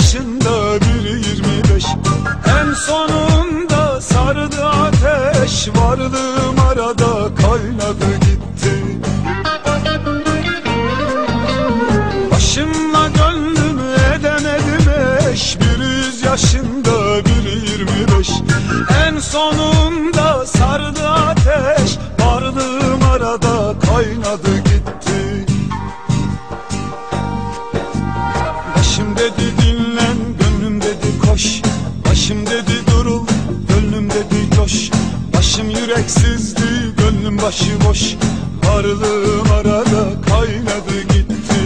yaşında biri yirmi beş. En sonunda sardı ateş Varlığım arada kaynadı gitti. Başımla gönlümü edemedim eş Biri yüz yaşında biri yirmi beş. En sonunda sardı ateş Varlığım arada kaynadı gitti. Başım dedi Başım yüreksizdi, gönlüm başıboş Varlığım arada kaynadı gitti.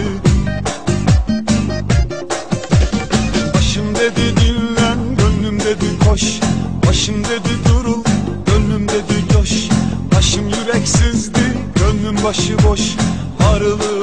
Başım dedi dinlen, gönlüm dedi koş. Başım dedi durul, gönlüm dedi coş. Başım yüreksizdi, gönlüm başıboş Varlığım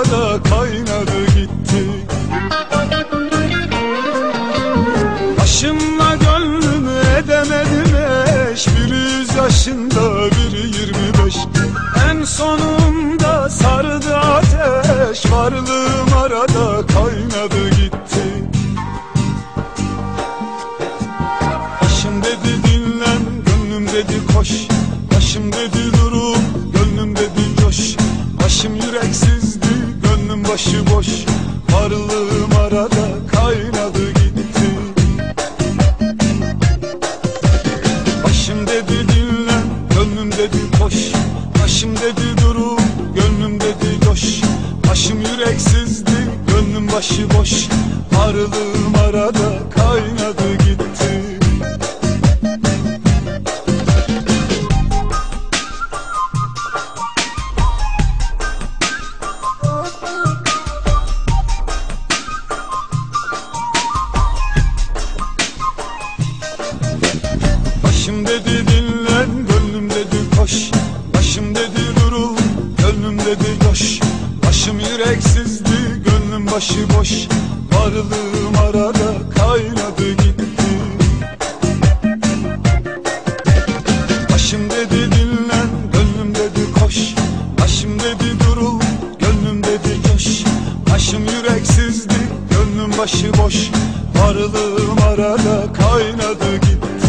Arada kaynadı gitti. Başımla gönlümü edemedim eş. Bir yüz yaşında bir yirmi beş. En sonunda sardı ateş. Varlığım arada kaynadı gitti. Başım dedi dinlen, gönlüm dedi koş. Başım dedi durul, gönlüm dedi coş. Başım yüreksizdi, gönlüm başıboş Varlığım arada kaynadı gitti. Başım dedi dinlen, gönlüm dedi koş. Başım dedi durul, gönlüm dedi coş. Başım yüreksizdi, gönlüm başıboş. Varlığım arada kaynadı coş Başım yüreksizdi, gönlüm başıboş Varlığım arada kaynadı gitti. Başım dedi dinlen, gönlüm dedi koş. Başım dedi durul, gönlüm dedi coş. Başım yüreksizdi, gönlüm başıboş Varlığım arada kaynadı gitti